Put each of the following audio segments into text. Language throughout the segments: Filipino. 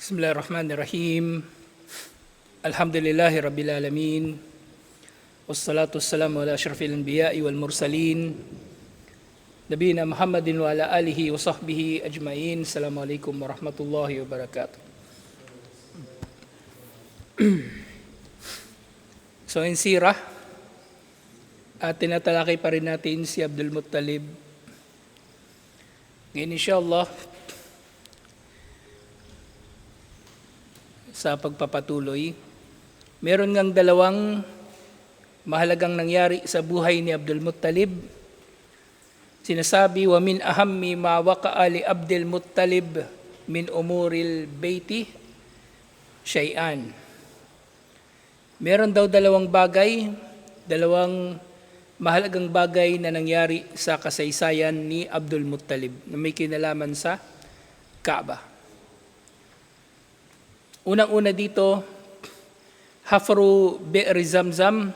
بسم الله الرحمن الرحيم الحمد لله رب العالمين والصلاة والسلام على أشرف الأنبياء والمرسلين نبينا محمد وعلى آله وصحبه أجمعين السلام عليكم ورحمة الله وبركاته So in Sirah, at tinatalakay pa rin natin si Abdul Muttalib. Ngayon inshallah, sa pagpapatuloy. Meron ngang dalawang mahalagang nangyari sa buhay ni Abdul Muttalib. Sinasabi, wa min ahammi ma waqa'a li Abdul Muttalib min umuril baiti syai'an. Meron daw dalawang bagay, dalawang mahalagang bagay na nangyari sa kasaysayan ni Abdul Muttalib na may kinalaman sa Kaaba. Unang-una dito, hafru bi'ri zamzam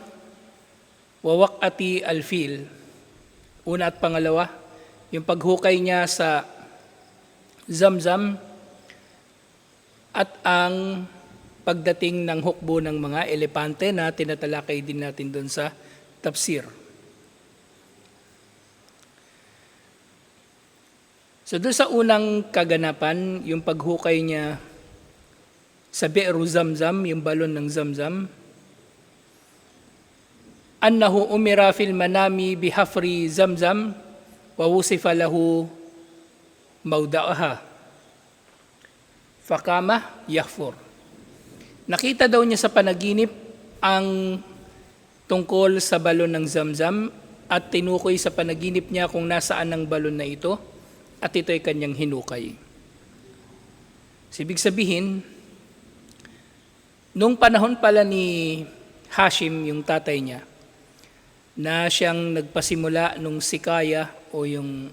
wa waqati al-fil. Una at pangalawa, yung paghukay niya sa zamzam at ang pagdating ng hukbo ng mga elepante na tinatalakay din natin doon sa tafsir. So doon sa unang kaganapan, yung paghukay niya sa Be'ru Zamzam, yung balon ng Zamzam, annahu umira fil manami bihafri Zamzam wa wusifa lahu mawda'aha. Fakama yahfur. Nakita daw niya sa panaginip ang tungkol sa balon ng Zamzam at tinukoy sa panaginip niya kung nasaan ang balon na ito at ito ay kanyang hinukay. So, ibig sabihin, Nung panahon pala ni Hashim, yung tatay niya, na siyang nagpasimula nung sikaya o yung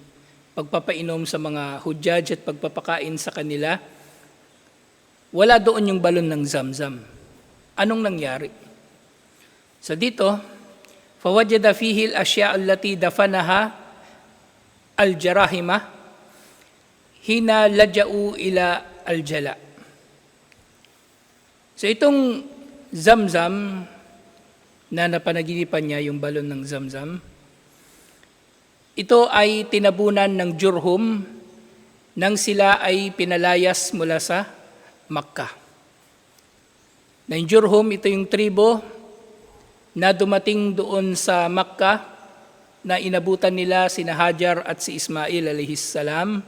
pagpapainom sa mga hujjaj at pagpapakain sa kanila, wala doon yung balon ng zamzam. Anong nangyari? So dito, فَوَجَدَ فِيهِ الْأَشْيَاءَ الَّتِي دَفَنَهَا الْجَرَاهِمَةِ hina laja'u ila al-jala' So itong zamzam na napanaginipan niya, yung balon ng zamzam, ito ay tinabunan ng Jurhum nang sila ay pinalayas mula sa Makkah. Na yung Jurhum, ito yung tribo na dumating doon sa Makkah na inabutan nila sina Hajar at si Ismail alayhis salam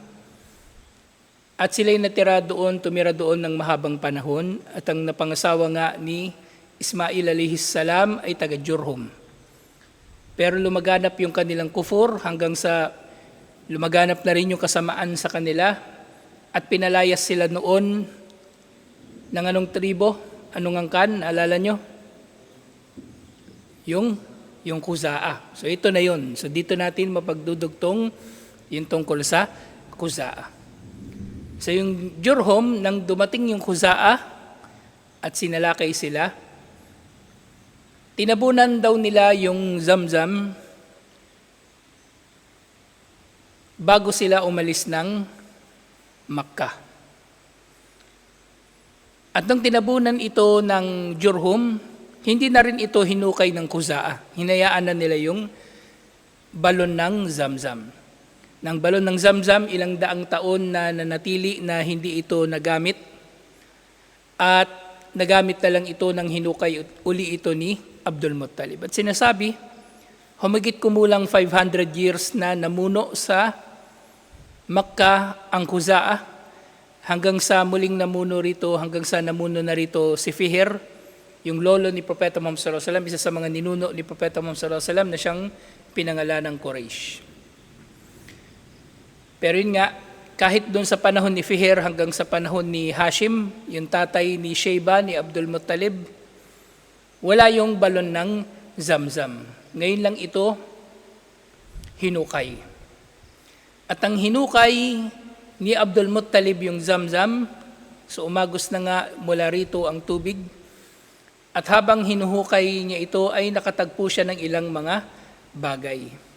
at sila'y natira doon, tumira doon ng mahabang panahon at ang napangasawa nga ni Ismail alayhis salam ay taga Jurhum. Pero lumaganap yung kanilang kufur hanggang sa lumaganap na rin yung kasamaan sa kanila at pinalayas sila noon ng anong tribo, anong angkan, alala nyo? Yung, yung Kuzaa. So ito na yun. So dito natin mapagdudugtong yung tungkol sa Kuzaa. So yung Jurhum, nang dumating yung Khuzaa at sinalakay sila, tinabunan daw nila yung Zamzam bago sila umalis ng Makkah. At nung tinabunan ito ng Jurhum, hindi na rin ito hinukay ng Khuzaa. Hinayaan na nila yung balon ng Zamzam ng balon ng Zamzam, ilang daang taon na nanatili na hindi ito nagamit. At nagamit na lang ito ng hinukay uli ito ni Abdul Muttalib. At sinasabi, humigit kumulang 500 years na namuno sa Makkah ang Khuzaa hanggang sa muling namuno rito, hanggang sa namuno na rito si Fihir, yung lolo ni Propeta Muhammad sallallahu alaihi wasallam, isa sa mga ninuno ni Propeta Muhammad sallallahu alaihi wasallam na siyang pinangalan ng Quraysh. Pero yun nga, kahit doon sa panahon ni Fihir hanggang sa panahon ni Hashim, yung tatay ni Sheba, ni Abdul Muttalib, wala yung balon ng zamzam. Ngayon lang ito, hinukay. At ang hinukay ni Abdul Muttalib yung zamzam, so umagos na nga mula rito ang tubig, at habang hinuhukay niya ito ay nakatagpo siya ng ilang mga bagay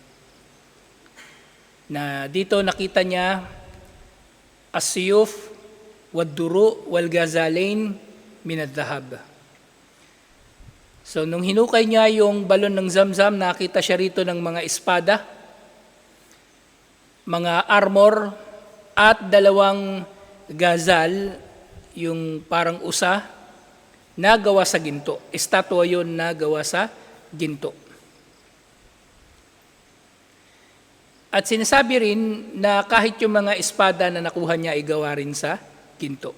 na dito nakita niya asiyuf wadduru wal gazalain min dhahab So nung hinukay niya yung balon ng zamzam, nakita siya rito ng mga espada, mga armor, at dalawang gazal, yung parang usa, na gawa sa ginto. Estatwa yun na gawa sa ginto. At sinasabi rin na kahit yung mga espada na nakuha niya ay gawa rin sa ginto.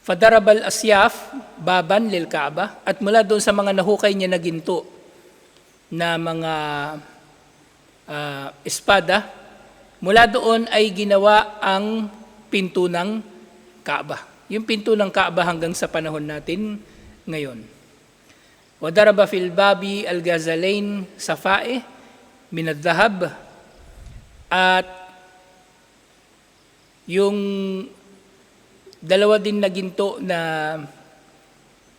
Fadarabal Asyaf, baban lil Kaaba, at mula doon sa mga nahukay niya na ginto na mga ah, espada, mula doon ay ginawa ang pinto ng Kaaba. Yung pinto ng Kaaba hanggang sa panahon natin ngayon. Wadaraba fil babi al-gazalain safae min dhahab at yung dalawa din na ginto na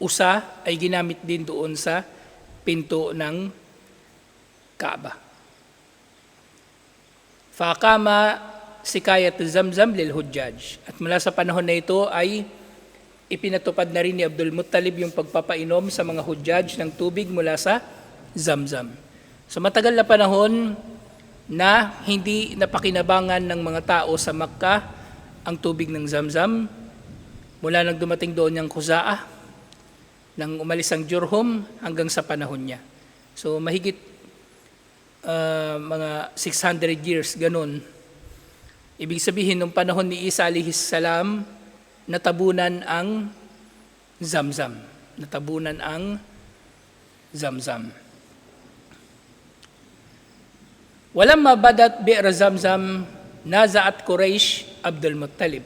usa ay ginamit din doon sa pinto ng Kaaba. Fakama sikayat zamzam lil hujjaj. At mula sa panahon na ito ay ipinatupad na rin ni Abdul Muttalib yung pagpapainom sa mga hujjaj ng tubig mula sa zamzam. So matagal na panahon na hindi napakinabangan ng mga tao sa Makkah ang tubig ng zamzam mula nang dumating doon yung Khuza'ah nang umalis ang Jurhum hanggang sa panahon niya. So mahigit uh, mga 600 years ganun. Ibig sabihin nung panahon ni Isa alaihi salam natabunan ang Zamzam. Natabunan ang Zamzam. Walamma badat bi'r Zamzam nazaat Quraysh Abdul Muttalib.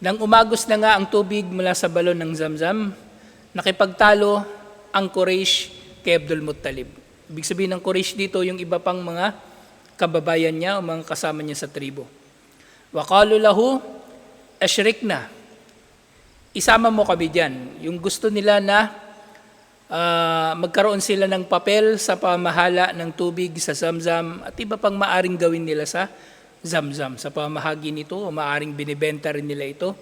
Nang umagos na nga ang tubig mula sa balon ng Zamzam, nakipagtalo ang Quraysh kay Abdul Muttalib. Ibig sabihin ng Quraysh dito yung iba pang mga kababayan niya o mga kasama niya sa tribo. Waqalu lahu ashrik na. Isama mo kami dyan. Yung gusto nila na uh, magkaroon sila ng papel sa pamahala ng tubig sa Zamzam at iba pang maaring gawin nila sa Zamzam. Sa pamahagi nito, o maaring binibenta rin nila ito.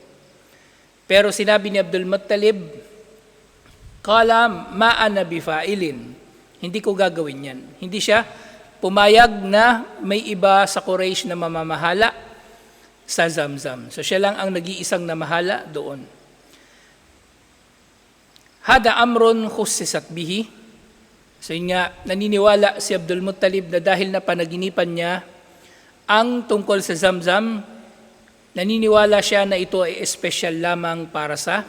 Pero sinabi ni Abdul Muttalib, Kala ma'ana bifailin. Hindi ko gagawin yan. Hindi siya pumayag na may iba sa Quraysh na mamamahala sa Zamzam. So siya lang ang nag-iisang namahala doon. Hada amron khusisat bihi. So yun nga, naniniwala si Abdul Muttalib na dahil na panaginipan niya ang tungkol sa Zamzam, naniniwala siya na ito ay espesyal lamang para sa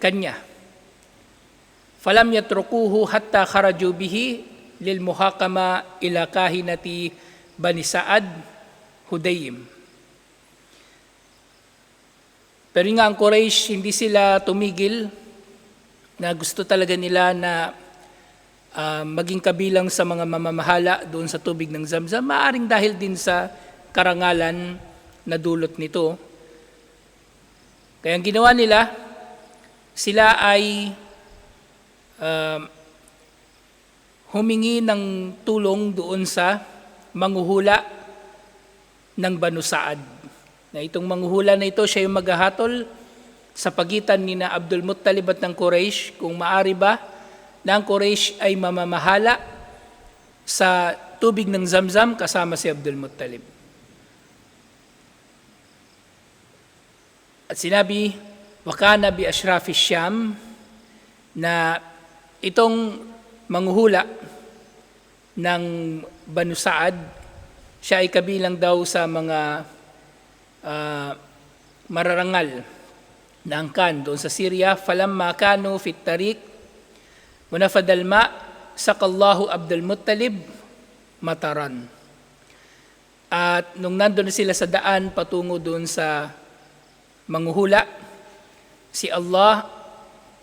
kanya. Falam yatrukuhu hatta kharaju bihi lil muhakama ila kahinati Bani Saad Hudayim. Pero nga ang Quraysh, hindi sila tumigil na gusto talaga nila na uh, maging kabilang sa mga mamamahala doon sa tubig ng Zamzam. Maaring dahil din sa karangalan na dulot nito. Kaya ang ginawa nila, sila ay uh, humingi ng tulong doon sa manguhula ng Banu Saad. Na itong manguhula na ito, siya yung maghahatol sa pagitan ni na Abdul Muttalib at ng Quraysh kung maari ba na ang Quraysh ay mamamahala sa tubig ng Zamzam kasama si Abdul Muttalib. At sinabi, wakana bi ashrafi Sham na itong manghuhula ng Banu Saad, siya ay kabilang daw sa mga uh, mararangal na angkan doon sa Syria, falamma kanu fit tariq, munafadal ma, sakallahu Abdul Muttalib, mataran. At nung nandun sila sa daan patungo doon sa manguhula, si Allah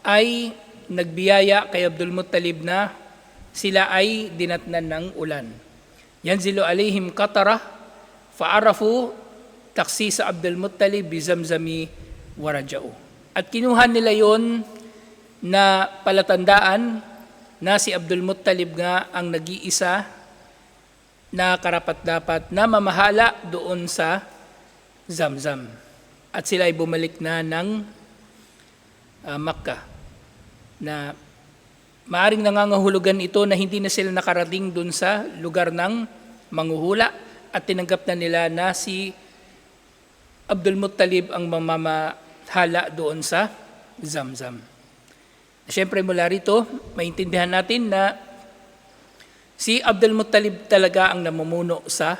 ay nagbiyaya kay Abdul Muttalib na sila ay dinatnan ng ulan. Yanzilu alaihim katara, fa'arafu taksisa Abdul Muttalib bizamzami warajao. At kinuha nila yon na palatandaan na si Abdul Muttalib nga ang nag-iisa na karapat-dapat na mamahala doon sa Zamzam. At sila ay bumalik na ng ah, Makkah na maaring nangangahulugan ito na hindi na sila nakarating doon sa lugar ng manghuhula at tinanggap na nila na si Abdul Muttalib ang mamamahala doon sa Zamzam. Siyempre mula rito, maintindihan natin na si Abdul Muttalib talaga ang namumuno sa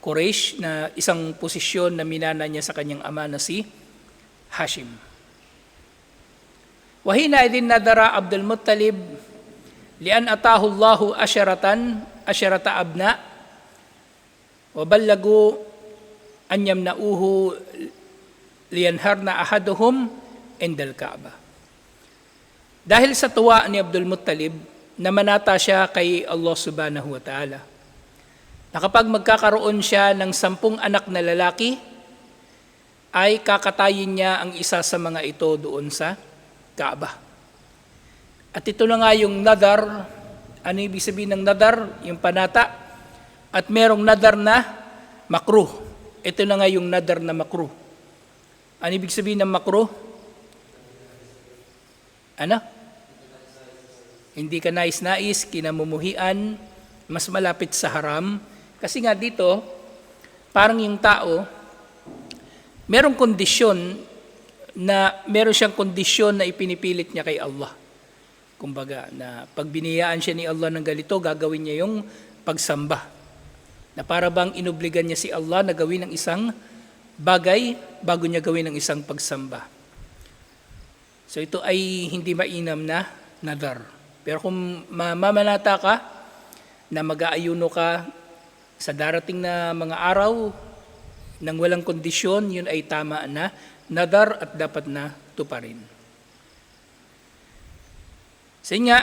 Quraysh na isang posisyon na minana niya sa kanyang ama na si Hashim. Wahina idin nadara Abdul Muttalib lian atahu Allahu asyaratan asyarata abna wa ballagu an yamnauhu liyanharna ahaduhum indal Kaaba. Dahil sa tuwa ni Abdul Muttalib, namanata siya kay Allah subhanahu wa ta'ala. Na kapag magkakaroon siya ng sampung anak na lalaki, ay kakatayin niya ang isa sa mga ito doon sa Kaaba. At ito na nga yung nadar, ano ibig sabihin ng nadar? Yung panata. At merong nadar na makruh. Ito na nga yung nadar na makruh. Ano ibig sabihin ng makruh? Ano? Hindi ka nais-nais, kinamumuhian, mas malapit sa haram. Kasi nga dito, parang yung tao, merong kondisyon na meron siyang kondisyon na ipinipilit niya kay Allah. Kumbaga, na pag siya ni Allah ng galito, gagawin niya yung pagsamba. Na para bang inobligan niya si Allah na gawin ng isang bagay bago niya gawin ng isang pagsamba. So ito ay hindi mainam na nadar. Pero kung mamamanata ka na mag-aayuno ka sa darating na mga araw nang walang kondisyon, yun ay tama na nadar at dapat na tuparin. Sa nga,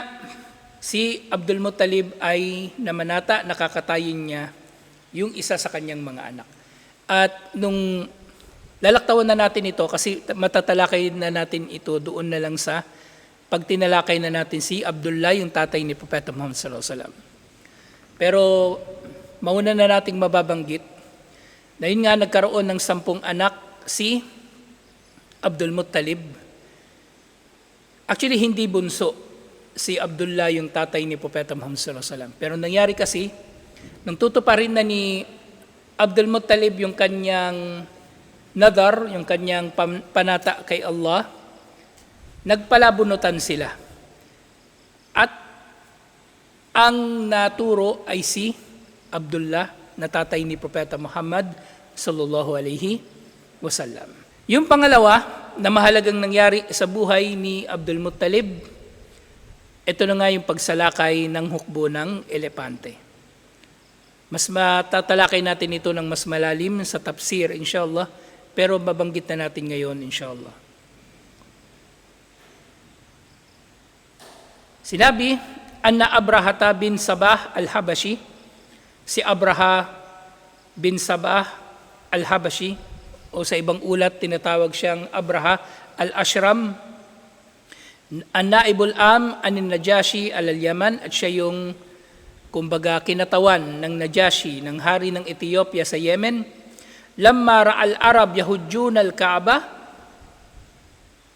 si Abdul Muttalib ay namanata, nakakatayin niya yung isa sa kanyang mga anak. At nung lalaktawan na natin ito, kasi matatalakay na natin ito doon na lang sa pag tinalakay na natin si Abdullah, yung tatay ni Propeta Muhammad sallallahu alaihi wasallam. Pero mauna na nating mababanggit na yun nga nagkaroon ng sampung anak si Abdul Muttalib. Actually, hindi bunso si Abdullah yung tatay ni Propeta Muhammad sallallahu alaihi wasallam. Pero nangyari kasi, nang tutuparin na ni Abdul Muttalib yung kanyang nadar, yung kanyang panata kay Allah, nagpalabunutan sila. At ang naturo ay si Abdullah na tatay ni Propeta Muhammad sallallahu alaihi wasallam. Yung pangalawa na mahalagang nangyari sa buhay ni Abdul Muttalib, ito na nga yung pagsalakay ng hukbo ng elepante. Mas matatalakay natin ito ng mas malalim sa tafsir, inshallah, pero mabanggit na natin ngayon, inshallah. Sinabi, Anna Abrahata bin Sabah al-Habashi, si Abraha bin Sabah al-Habashi, o sa ibang ulat tinatawag siyang Abraha al-Ashram, ang naibul am anin Najashi al-Yaman at siya yung kumbaga kinatawan ng Najashi, ng hari ng Ethiopia sa Yemen, lamma ra'al Arab yahudjun al-Kaaba,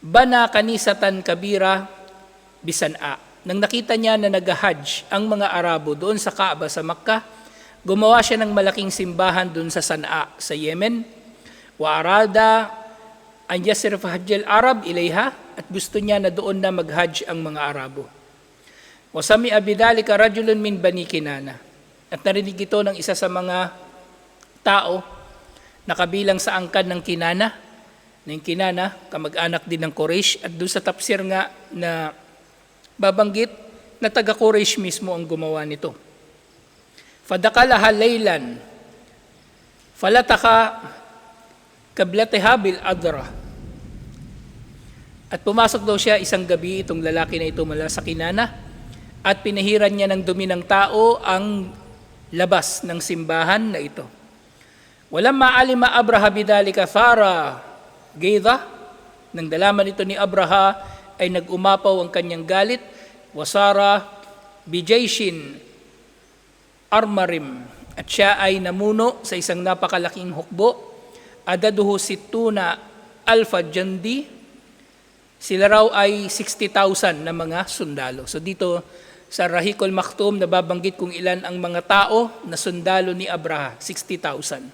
bana kanisatan kabira bisan'a. Nang nakita niya na nag-hajj ang mga Arabo doon sa Kaaba sa Makkah, gumawa siya ng malaking simbahan doon sa San'a sa Yemen. Wa arada an yasrif hajj al-Arab ilayha at gusto niya na doon na mag-hajj ang mga Arabo. Wa sami'a bidhalika rajulun min bani Kinana. At narinig ito ng isa sa mga tao na kabilang sa angkan ng Kinana, na yung Kinana, kamag-anak din ng Quraysh, at doon sa tafsir nga na babanggit na taga Quraysh mismo ang gumawa nito. Fadakalaha laylan, falataka kablateha bil adra. At pumasok daw siya isang gabi itong lalaki na ito mula sa kinana at pinahiran niya ng dumi ng tao ang labas ng simbahan na ito. Walang maalima Abraha bidalika fara gaida. Nang dalaman ito ni Abraha ay nag-umapaw ang kanyang galit. Wasara bijayshin armarim at siya ay namuno sa isang napakalaking hukbo. Adaduhu situna alfa jandi. Sila raw ay 60,000 na mga sundalo. So dito sa Rahikol Maktum, nababanggit kung ilan ang mga tao na sundalo ni Abraha, 60,000.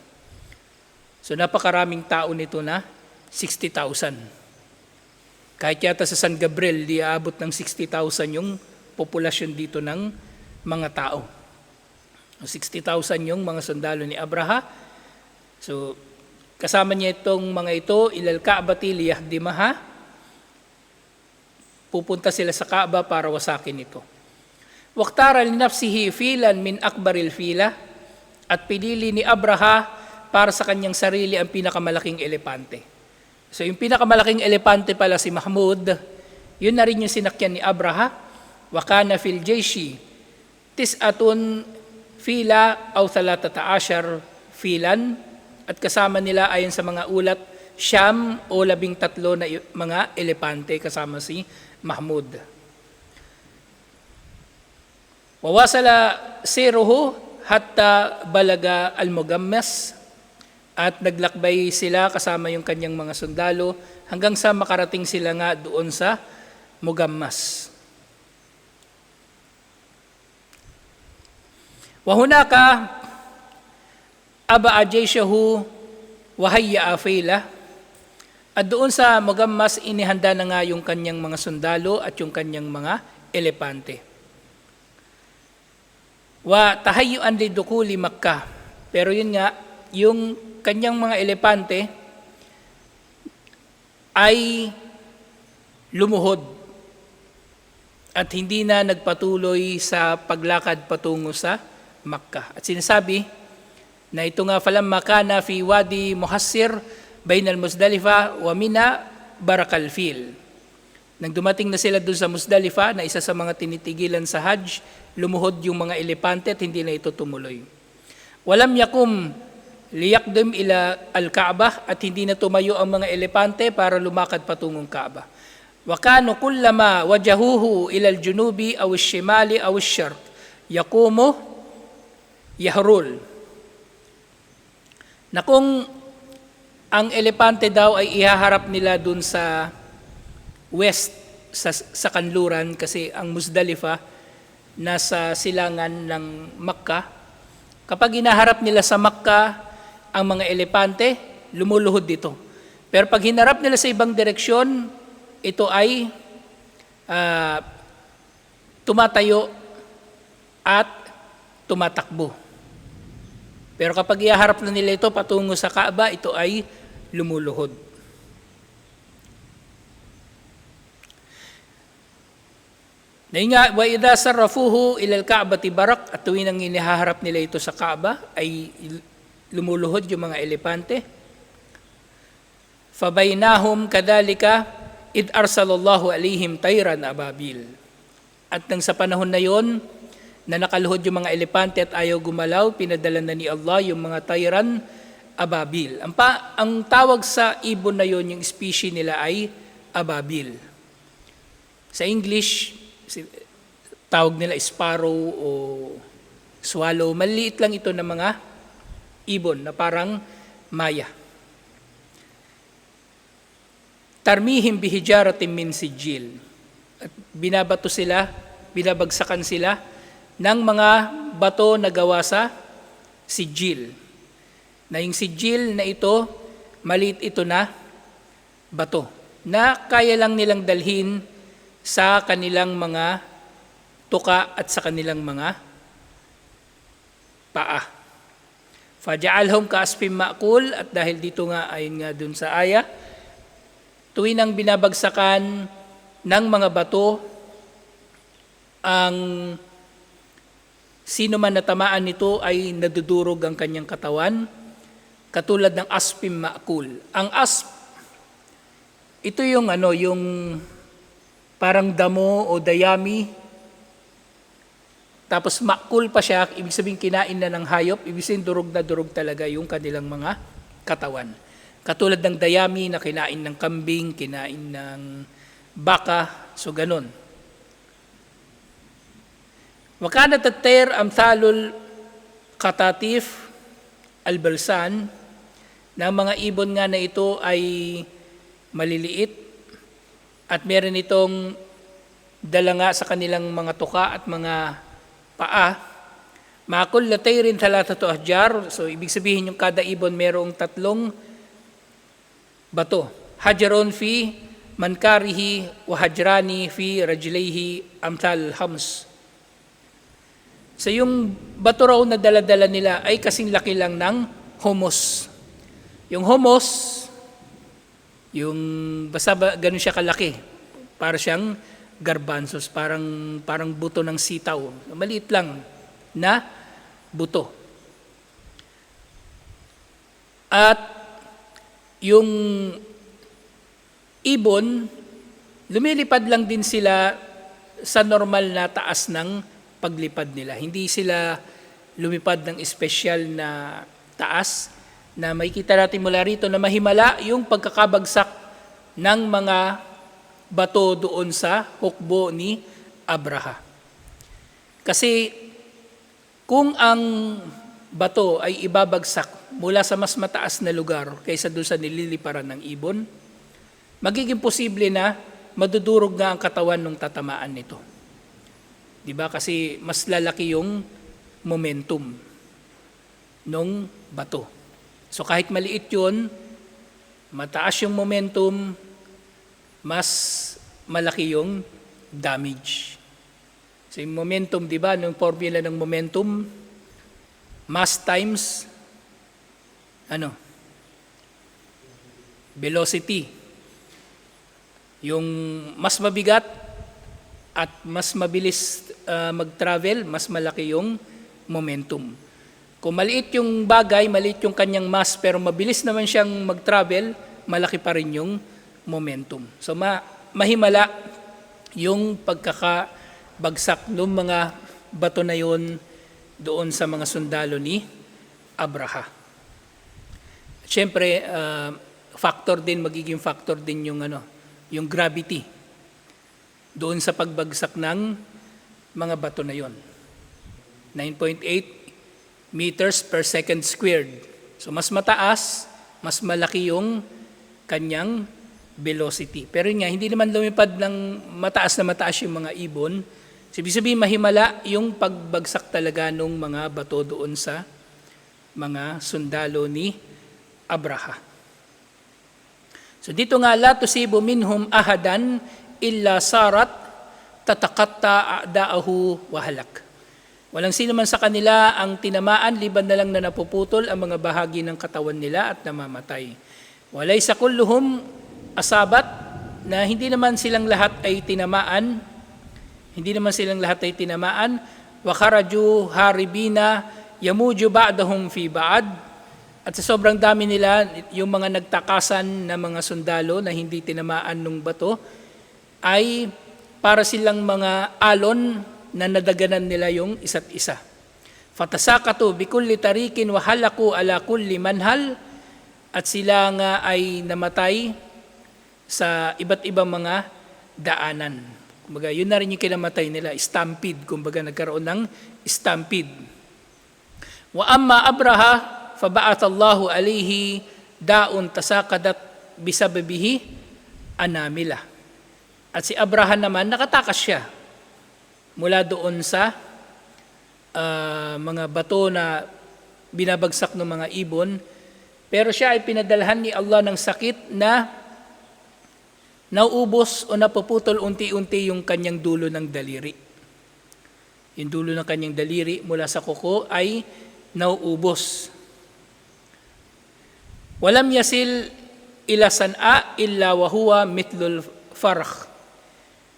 So napakaraming tao nito na 60,000. Kahit yata sa San Gabriel, di aabot ng 60,000 yung populasyon dito ng mga tao. 60,000 yung mga sundalo ni Abraha. So, kasama niya itong mga ito, ilal Kaabati liyahdimaha. Pupunta sila sa Kaaba para wasakin ito. Waktara li nafsihi filan min akbaril fila at pinili ni Abraha para sa kanyang sarili ang pinakamalaking elepante. So yung pinakamalaking elepante pala si Mahmud, yun na rin yung sinakyan ni Abraha. Wakana fil jayshi tis'atun fila aw thalatata ashar filan at kasama nila ayon sa mga ulat siyam o labing tatlo na mga elepante kasama si Mahmud. Wawasala siruhu hatta balaga al-mugammas at naglakbay sila kasama yung kanyang mga sundalo hanggang sa makarating sila nga doon sa Mugammas. Wahunaka aba ajayshahu wahayya afila at doon sa Mugammas inihanda na nga yung kanyang mga sundalo at yung kanyang mga elepante. Wa tahayyuan li dukuli Makkah. Pero yun nga, yung kanyang mga elepante ay lumuhod at hindi na nagpatuloy sa paglakad patungo sa Makkah. At sinasabi na ito nga falam makana fi wadi muhassir bain al-Muzdalifa wa mina barakal fil. Nang dumating na sila doon sa Muzdalifa na isa sa mga tinitigilan sa Hajj, lumuhod yung mga elepante at hindi na ito tumuloy. Walam yakum liyakdim ila al-Kaaba at hindi na tumayo ang mga elepante para lumakad patungong Kaaba. Wa kanu kullama wajahuhu ila al-junubi aw al-shimali aw al-sharq yaqumu yahrul. Na kung ang elepante daw ay ihaharap nila dun sa west sa, sa kanluran kasi ang Muzdalifa nasa silangan ng Makkah. Kapag hinaharap nila sa Makkah ang mga elepante, lumuluhod dito. Pero pag hinarap nila sa ibang direksyon, ito ay ah, tumatayo at tumatakbo. Pero kapag iharap na nila ito patungo sa Kaaba, ito ay lumuluhod. Dahil nga, wa idha sarrafuhu ilal Ka'bati barak at tuwing ang inihaharap nila ito sa Kaaba ay lumuluhod yung mga elepante. Fabaynahum kadalika id arsalallahu alihim tayran ababil. At nang sa panahon na yon, na nakaluhod yung mga elepante at ayaw gumalaw, pinadala na ni Allah yung mga tayran ababil. Ang, pa, ang tawag sa ibon na yon, yung species nila ay ababil. Sa English, tawag nila sparrow o swallow. Maliit lang ito ng mga ibon na parang maya. Tarmihim bihijaratim min sijil. At binabato sila, binabagsakan sila ng mga bato na gawa sa sijil. Na yung sijil na ito, maliit ito na bato na kaya lang nilang dalhin sa kanilang mga tuka at sa kanilang mga paa. Faja'alhum kaaspim ma'kul at dahil dito nga ayon nga dun sa aya, tuwing ang binabagsakan ng mga bato ang sino man natamaan nito ay nadudurog ang kanyang katawan katulad ng aspim ma'kul. Ang asp ito yung ano yung parang damo o dayami tapos makul pa siya, ibig sabihin kinain na ng hayop, ibig sabihin durog na durog talaga yung kanilang mga katawan. Katulad ng dayami na kinain ng kambing, kinain ng baka, so ganun. Wakana tatir amthalul Katatif, Albalsan, na mga ibon nga na ito ay maliliit at meron itong dala nga sa kanilang mga tuka at mga paa. Makul latay rin talatatu ahjar. So, ibig sabihin yung kada ibon merong tatlong bato. Hajaron fi mankarihi wa hajrani fi rajlayhi amtal hams. So yung bato raw na daladala nila ay kasing laki lang ng homos. Yung homos, yung basta ba, ganun siya kalaki. Para siyang garbanzos, parang, parang buto ng sitaw. Maliit lang na buto. At yung ibon, lumilipad lang din sila sa normal na taas ng paglipad nila. Hindi sila lumipad ng espesyal na taas na makikita natin mula rito na mahimala yung pagkakabagsak ng mga bato doon sa hukbo ni Abraha. Kasi kung ang bato ay ibabagsak mula sa mas mataas na lugar kaysa doon sa nililiparan ng ibon, magiging posible na madudurog nga ang katawan ng tatamaan nito. Di ba? Kasi mas lalaki yung momentum ng bato. So kahit maliit yun, mataas yung momentum, mas malaki yung damage. So yung momentum, di ba, yung formula ng momentum, mass times, ano, velocity. Yung mas mabigat at mas mabilis uh, mag-travel, mas malaki yung momentum. Kung maliit yung bagay, maliit yung kanyang mass, pero mabilis naman siyang mag-travel, malaki pa rin yung momentum. So ma mahimala yung pagkakabagsak ng mga bato na yon doon sa mga sundalo ni Abraha. Siyempre, uh, factor din, magiging factor din yung, ano, yung gravity doon sa pagbagsak ng mga bato na yon. 9.8 meters per second squared. So mas mataas, mas malaki yung kanyang velocity. Pero nga, hindi naman lumipad ng mataas na mataas yung mga ibon. So, ibig sabihin, mahimala yung pagbagsak talaga ng mga bato doon sa mga sundalo ni Abraha. So dito nga, la tusibu minhum ahadan illa sarat tatakatta a'daahu wahalak. Walang sino man sa kanila ang tinamaan, liban na lang na napuputol ang mga bahagi ng katawan nila at namamatay. Walay sa kulluhum asabat na hindi naman silang lahat ay tinamaan, hindi naman silang lahat ay tinamaan, wa kharaju haribina yamuju ba'dahum fi ba'd, at sa sobrang dami nila, yung mga nagtakasan na mga sundalo na hindi tinamaan ng bato, ay para silang mga alon na nadaganan nila yung isa't isa. Fatasakatu bikulli tarikin wahalaku ala kulli manhal at sila nga ay namatay sa iba't ibang mga daanan. Kumbaga, yun na rin yung kinamatay nila, stampede. Kumbaga, nagkaroon ng stampede. Wa amma Abraha, faba'at Allahu alayhi daun tasakadat bisababihi anamila. At si Abraham naman, nakatakas siya mula doon sa uh, mga bato na binabagsak ng mga ibon. Pero siya ay pinadalhan ni Allah ng sakit na nauubos o napuputol unti-unti yung kanyang dulo ng daliri. Yung dulo ng kanyang daliri mula sa kuko ay nauubos. Walam yasil ila san'a illa wa huwa mitlul farh.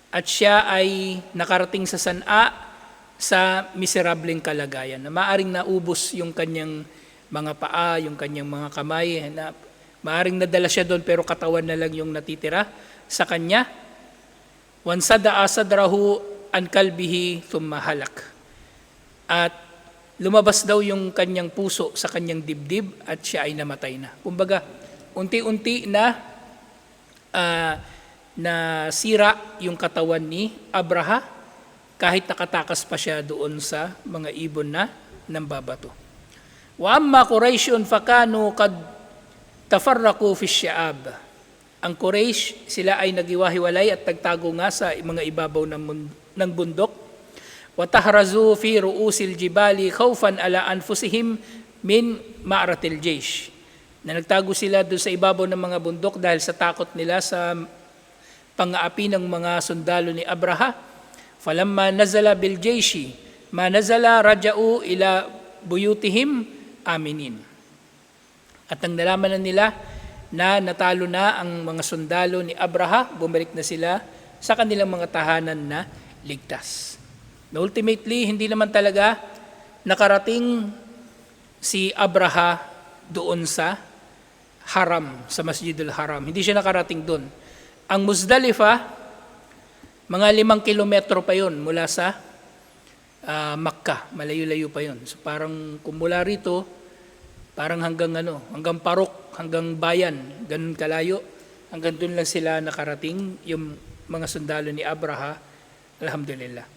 At siya ay nakarating sa san'a sa miserableng kalagayan na maaring naubos yung kanyang mga paa, yung kanyang mga kamay, na maaring nadala siya doon pero katawan na lang yung natitira sa kanya. Wansada asadrahu an kalbihi tumahalak. At lumabas daw yung kanyang puso sa kanyang dibdib at siya ay namatay na. Kumbaga, unti-unti na uh, na sira yung katawan ni Abraha kahit nakatakas pa siya doon sa mga ibon na nambabato. Wa amma Qurayshun fakanu kad tafarraqu fi sya'ab. Ang Quraysh, sila ay nagiwahiwalay at nagtago nga sa mga ibabaw ng, ng bundok. Watahrazu fi ruusil jibali khawfan ala anfusihim min ma'ratil jaysh. Na nagtago sila doon sa ibabaw ng mga bundok dahil sa takot nila sa pang-aapi ng mga sundalo ni Abraha. Falamma nazala bil jayshi, ma nazala raja'u ila buyutihim aminin. At nang nalaman na nila na natalo na ang mga sundalo ni Abraha, bumalik na sila sa kanilang mga tahanan na ligtas. Na ultimately, hindi naman talaga nakarating si Abraha doon sa haram, sa Masjidul Haram. Hindi siya nakarating doon. Ang Muzdalifa, mga limang kilometro pa yon mula sa ah, Makkah. Malayo-layo pa yon. So parang kung rito, parang hanggang ano, hanggang Parok, hanggang Bayan, ganun kalayo. Hanggang doon lang sila nakarating yung mga sundalo ni Abraha. Alhamdulillah.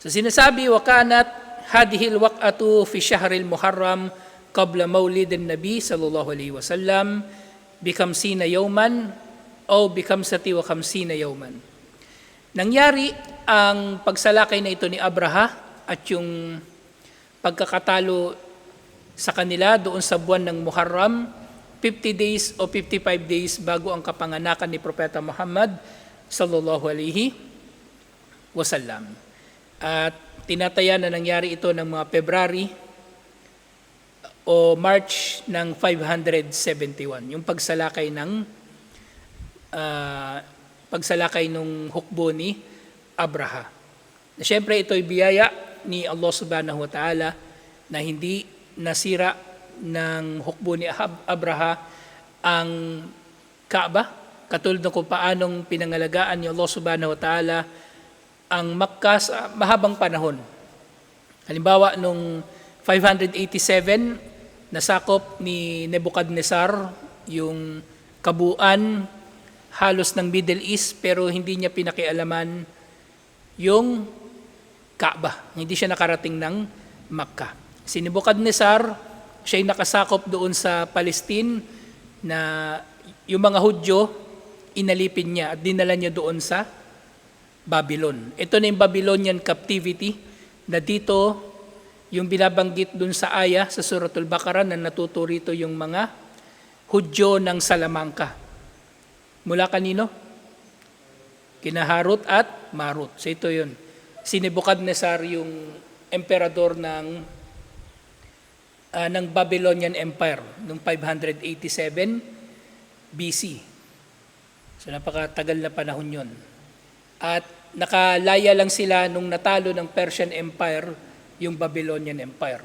So sinasabi, wakanat hadihil waq'atu fi syahril muharram qabla maulid nabi sallallahu alaihi wasallam bikamsina yawman o bikamsati wa kamsina yawman. Nangyari ang pagsalakay na ito ni Abraha at yung pagkakatalo sa kanila doon sa buwan ng Muharram, 50 days o 55 days bago ang kapanganakan ni Propeta Muhammad sallallahu alaihi wasallam. At tinataya na nangyari ito ng mga February o March ng 571, yung pagsalakay ng ah, pagsalakay ng hukbo ni Abraha. Na siyempre ito'y biyaya ni Allah subhanahu wa ta'ala na hindi nasira ng hukbo ni Abraha ang Kaaba, katulad ng kung paanong pinangalagaan ni Allah subhanahu wa ta'ala ang Makkah sa mahabang panahon. Halimbawa, nung 587, nasakop ni Nebuchadnezzar yung kabuuan halos ng Middle East pero hindi niya pinakialaman yung Kaaba. Hindi siya nakarating ng Makkah. Si Nebuchadnezzar, siya'y nakasakop doon sa Palestine na yung mga Hudyo, inalipin niya at dinala niya doon sa Babylon. Ito na yung Babylonian captivity na dito yung binabanggit dun sa aya sa Suratul Baqarah na natuturito yung mga Hudyo ng Salamanca. Mula kanino? Kinaharot at Marut. So ito yun. Si Nebuchadnezzar yung emperador ng ah, ng Babylonian Empire noong 587 BC. So napakatagal na panahon yon. At nakalaya lang sila nung natalo ng Persian Empire yung Babylonian Empire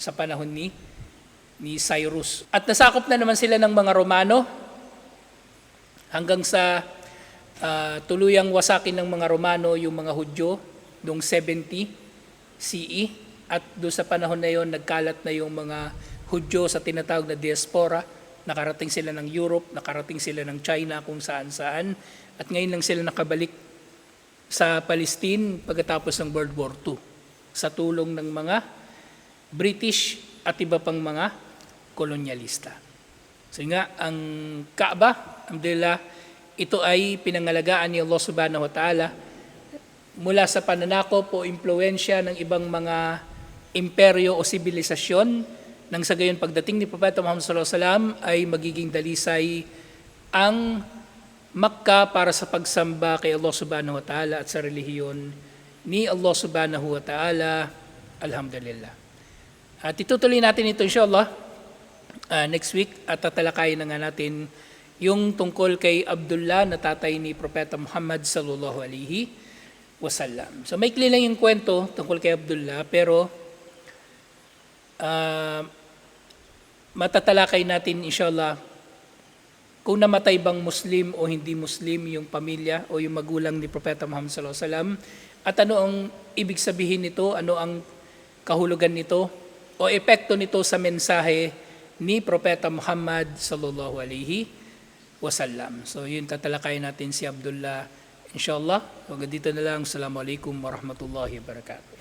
sa panahon ni ni Cyrus. At nasakop na naman sila ng mga Romano hanggang sa ah, tuluyang wasakin ng mga Romano yung mga Hudyo noong 70 CE at doon sa panahon na yon nagkalat na yung mga Hudyo sa tinatawag na diaspora. Nakarating sila ng Europe, nakarating sila ng China kung saan-saan at ngayon lang sila nakabalik sa Palestine pagkatapos ng World War II sa tulong ng mga British at iba pang mga kolonyalista. So nga, ang Kaaba, alhamdulillah, ito ay pinangalagaan ni Allah subhanahu wa ta'ala mula sa pananakop o impluensya ng ibang mga imperyo o sibilisasyon nang sa gayon pagdating ni Propeta Muhammad sallallahu alaihi wasallam ay magiging dalisay ang Makkah para sa pagsamba kay Allah subhanahu wa ta'ala at sa relihiyon ni Allah subhanahu wa ta'ala. Alhamdulillah. At itutuloy natin ito inshallah uh, next week at tatalakayin na nga natin yung tungkol kay Abdullah na tatay ni Propeta Muhammad sallallahu alaihi wasallam. So maikli lang yung kwento tungkol kay Abdullah pero uh, matatalakay natin inshallah kung namatay bang Muslim o hindi Muslim yung pamilya o yung magulang ni Propeta Muhammad sallallahu alaihi wasallam at ano ang ibig sabihin nito, ano ang kahulugan nito o epekto nito sa mensahe ni Propeta Muhammad sallallahu alaihi wasallam. So yun tatalakayin natin si Abdullah inshallah. Hanggang dito na lang. Assalamualaikum warahmatullahi wabarakatuh.